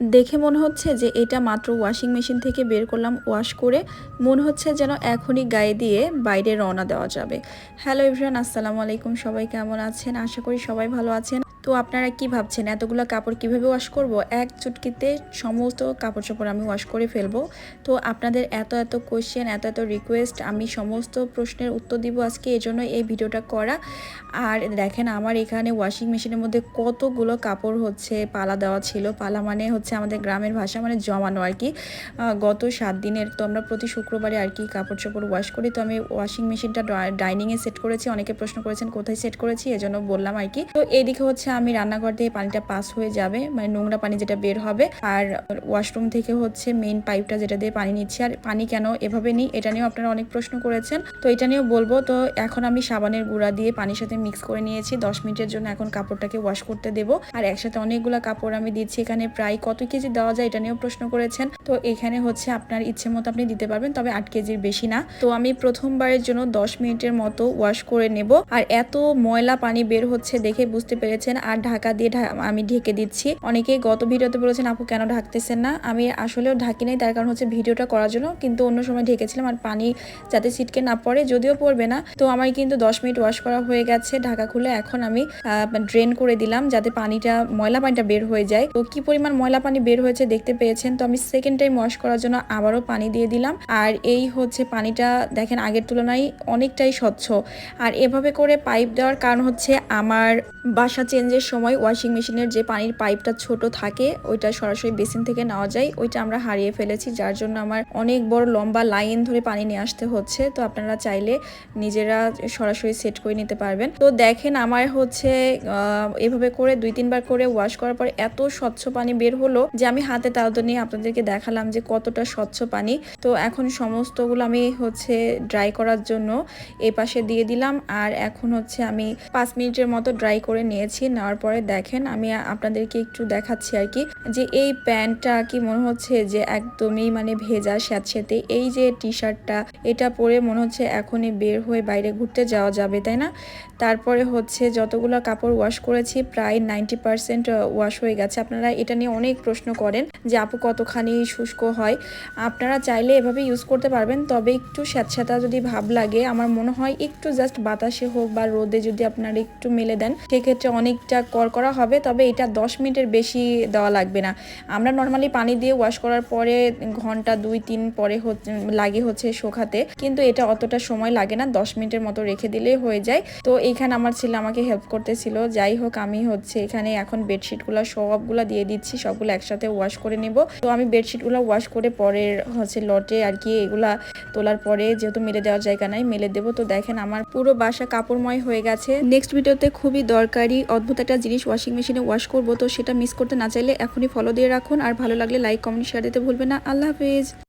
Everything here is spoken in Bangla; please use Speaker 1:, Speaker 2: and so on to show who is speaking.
Speaker 1: দেখে মনে হচ্ছে যে এটা মাত্র ওয়াশিং মেশিন থেকে বের করলাম ওয়াশ করে মনে হচ্ছে যেন এখনই গায়ে দিয়ে বাইরে রওনা দেওয়া যাবে। হ্যালো ইভরান আসসালামু আলাইকুম, সবাই কেমন আছেন? আশা করি সবাই ভালো আছেন। তো আপনারা কি ভাবছেন? এতগুলো কাপড় কীভাবে ওয়াশ করব? এক চুটকিতে সমস্ত কাপড় চোপড় আমি ওয়াশ করে ফেলব। তো আপনাদের এত এত কোয়েশ্চেন এত এত রিকোয়েস্ট আমি সমস্ত প্রশ্নের উত্তর দিব আজকে এই জন্য এই ভিডিওটা করা। আর দেখেন, আমার এখানে ওয়াশিং মেশিনের মধ্যে কতগুলো কাপড় হচ্ছে, পালা দেওয়া ছিল। পালা মানে হচ্ছে আমাদের গ্রামের ভাষা মানে জমানো আর কি। গত সাত দিনের তো আমরা প্রতি শুক্রবারে আর কি কাপড় চোপড় ওয়াশ করি। তো আমি ওয়াশিং মেশিনটা ডাইনিংয়ে সেট করেছি। অনেকে প্রশ্ন করেছেন, কোথায় সেট করেছি? এজন্য বললাম আর কি। তো এইদিকে হচ্ছে আমি রান্নাঘর দিয়ে পানিটা পাস হয়ে যাবে মানে নোংরা পানি যেটা বের হবে, আর ওয়াশরুম থেকে হচ্ছে মেইন পাইপটা যেটা দিয়ে পানি নিচ্ছি। আর পানি কেন এভাবে নিই, এটা নিয়েও আপনারা অনেক প্রশ্ন করেছেন। তো এটা নিয়েও বলব, তো এখন আমি সাবানের গুঁড়া দিয়ে পানির সাথে মিক্স করে নিয়েছি। দশ মিনিটের জন্য এখন কাপড়টাকে ওয়াশ করতে দেবো। আর একসাথে অনেকগুলো কাপড় আমি দিচ্ছি এখানে প্রায় কত কেজি দেওয়া যায় এটা নিয়েও প্রশ্ন করেছেন। তো এখানে হচ্ছে আপনার ইচ্ছে মতো আপনি দিতে পারবেন, তবে আট কেজির বেশি না। তো আমি প্রথমবারের জন্য দশ মিনিটের মতো ওয়াশ করে নেব। আর এত ময়লা পানি বের হচ্ছে দেখে বুঝতে পেরেছেন। আর ঢাকা দিয়ে আমি ঢেকে দিচ্ছি। অনেকেই গত ভিডিওতে বলেছেন, আপু, কেন ঢাকতেছেন না? আমি আসলেও ঢাকি নাই, তার কারণ হচ্ছে ভিডিওটা করার জন্য কিন্তু অন্য সময় ঢেকেছিলাম আর পানি যাতে সিটকে না পড়ে, যদিও পড়বে না। তো আমার কিন্তু দশ মিনিট ওয়াশ করা হয়ে গেছে, ঢাকা খুলে এখন আমি ড্রেন করে দিলাম যাতে পানিটা, ময়লা পানিটা বের হয়ে যায়। তো কি পরিমাণ ময়লা পানি বের হয়েছে দেখতে পেয়েছেন? তো আমি সেকেন্ড টাইম ওয়াশ করার জন্য আবারও পানি দিয়ে দিলাম। আর এই হচ্ছে পানিটা, দেখেন আগের তুলনায় অনেকটাই স্বচ্ছ। আর এভাবে করে পাইপ দেওয়ার কারণ হচ্ছে আমার বাসা চেঞ্জের সময় ওয়াশিং মেশিনের যে পানির পাইপটা ছোট থাকে, ওইটা সরাসরি বেসিন থেকে নেওয়া যায়। ওইটা আমরা হারিয়ে ফেলেছি, যার জন্য আমার অনেক বড় লম্বা লাইন ধরে পানি নিয়ে আসতে হচ্ছে। তো আপনারা চাইলে নিজেরা সরাসরি সেট করে নিতে পারবেন। তো দেখেন আমার হচ্ছে এভাবে করে দুই, তিনবার করে ওয়াশ করার পর এত স্বচ্ছ পানি বের হলো যে আমি হাতে তাওতো নিয়ে আপনাদেরকে দেখালাম যে কতটা স্বচ্ছ পানি। তো এখন সমস্তগুলো আমি হচ্ছে ড্রাই করার জন্য এই পাশে দিয়ে দিলাম। আর এখন হচ্ছে আমি পাঁচ মিনিটের মতো ড্রাই করে নিয়েছি। নেওয়ার পরে দেখেন, আমি আপনাদেরকে একটু দেখাচ্ছি আর কি, যে এই প্যান্টটা কি মনে হচ্ছে যে একদমই মানে ভেজা স্যাঁতসেতে, এই যে টি শার্টটা এটা পরে মনে হচ্ছে এখনই বের হয়ে বাইরে ঘুরতে যাওয়া যাবে, তাই না? তারপরে হচ্ছে যতগুলো কাপড় ওয়াশ করেছি, প্রায় নাইনটি পার্সেন্ট ওয়াশ হয়ে গেছে। আপনারা এটা নিয়ে অনেক প্রশ্ন করেন যে, আপু, কতখানি শুষ্ক হয়? আপনারা চাইলে এভাবে ইউজ করতে পারবেন, তবে একটু স্যাঁতস্যাঁতা যদি ভাব লাগে, আমার মনে হয় একটু জাস্ট বাতাসে হোক বা রোদে যদি আপনারা একটু মেলে দেন, সেক্ষেত্রে অনেকটা করা হবে, তবে এটা দশ মিনিটের বেশি দেওয়া লাগবে না। আমরা নর্মালি পানি দিয়ে ওয়াশ করার পরে ঘণ্টা দুই, তিন পরে লাগে হচ্ছে শোকাতে, কিন্তু এটা অতটা সময় লাগে না, দশ মিনিটের মতো রেখে দিলেই হয়ে যায়। তো এইখানে আমার ছেলে আমাকে হেল্প করতেছিল, যাই হোক আমি হচ্ছে এখানে এখন বেডশিটগুলো সবগুলো দিয়ে দিচ্ছি, সবগুলো একসাথে ওয়াশ করে নেব। তো আমি বেডশিটগুলো ওয়াশ করে পরের হচ্ছে লটে আর কি এগুলা তোলার পরে যেহেতু মেলে দেওয়ার জায়গা নাই, মেলে দেবো। তো দেখেন আমার পুরো বাসা কাপড়ময় হয়ে গেছে। নেক্সট ভিডিওতে খুবই দরকারি, অদ্ভুত একটা জিনিস ওয়াশিং মেশিনে ওয়াশ করব, তো সেটা মিস করতে না চাইলে এখনই ফলো দিয়ে রাখুন। আর ভালো লাগলে লাইক কমেন্ট শেয়ার দিতে ভুলবেন না। আল্লাহ হাফিজ।